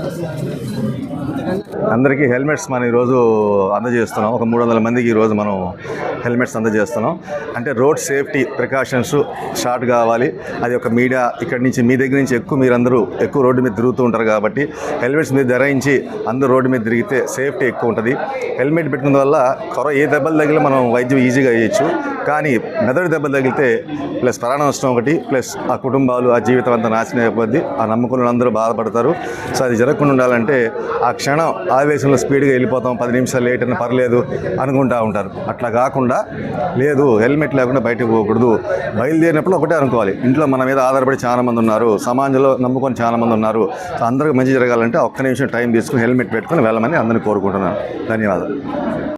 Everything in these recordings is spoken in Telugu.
Gracias. అందరికీ హెల్మెట్స్ మనం ఈరోజు అందజేస్తున్నాం. ఒక మూడు వందల మందికి ఈరోజు మనం హెల్మెట్స్ అందజేస్తున్నాం. అంటే రోడ్ సేఫ్టీ ప్రికాషన్స్ షార్ట్ కావాలి. అది ఒక మీడియా ఇక్కడి నుంచి మీ దగ్గర నుంచి ఎక్కువ మీరందరూ ఎక్కువ రోడ్డు మీద తిరుగుతూ ఉంటారు కాబట్టి హెల్మెట్స్ మీద ధరించి అందరూ రోడ్డు మీద తిరిగితే సేఫ్టీ ఎక్కువ ఉంటుంది. హెల్మెట్ పెట్టిన వల్ల కొర ఏ దెబ్బలు తగిలి మనం వైద్యం ఈజీగా వేయచ్చు కానీ మెదడు దెబ్బలు తగిలితే ప్లస్ ప్రాణ నష్టం ఒకటి ప్లస్ ఆ కుటుంబాలు ఆ జీవితం అంతా నాశనం అయిపోద్ది. ఆ నమ్మకులు అందరూ బాధపడతారు. సో అది జరగకుండా ఉండాలంటే ఆ క్షణం ఆవేశంలో స్పీడ్గా వెళ్ళిపోతాం పది నిమిషాలు లేట్ అని పర్లేదు అనుకుంటా ఉంటారు. అట్లా కాకుండా లేదు హెల్మెట్ లేకుండా బయటకు పోకూడదు. బయలుదేరినప్పుడు ఒకటే అనుకోవాలి. ఇంట్లో మన మీద ఆధారపడి చాలామంది ఉన్నారు సమాజంలో నమ్ముకొని చాలామంది ఉన్నారు. సో అందరికీ మంచి జరగాలంటే ఒక్క నిమిషం టైం తీసుకుని హెల్మెట్ పెట్టుకుని వెళ్ళమని అందరిని కోరుకుంటున్నాను. ధన్యవాదాలు.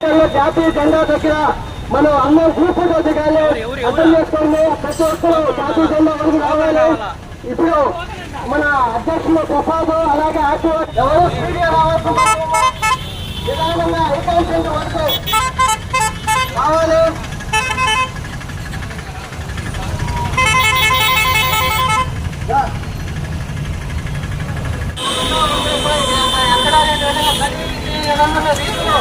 జాతీయ జెండా దగ్గర మనం అందరం గ్రూప్ ఫోటో దిగాలి అర్థం చేసుకోండి ప్రతి ఒక్కరు జాతీయ జెండా వరకు రావాలి ఇప్పుడు మన అధ్యక్షులు ప్రసాద్ అలాగే ఆర్టీఓ ఎవరు స్పీడ్గా రావాల్సిన నిదానంగా ఏకాంశంగా వరకు రీతిలో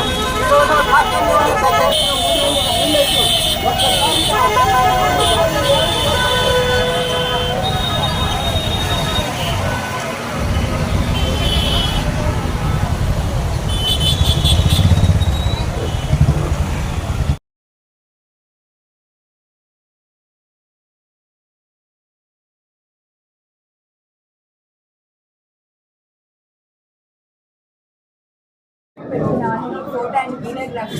ఈరోజు ఫోటో అండ్ వీడియోగ్రఫీ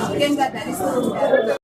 ముఖ్యంగా ధరిస్తూ ఉంటారు.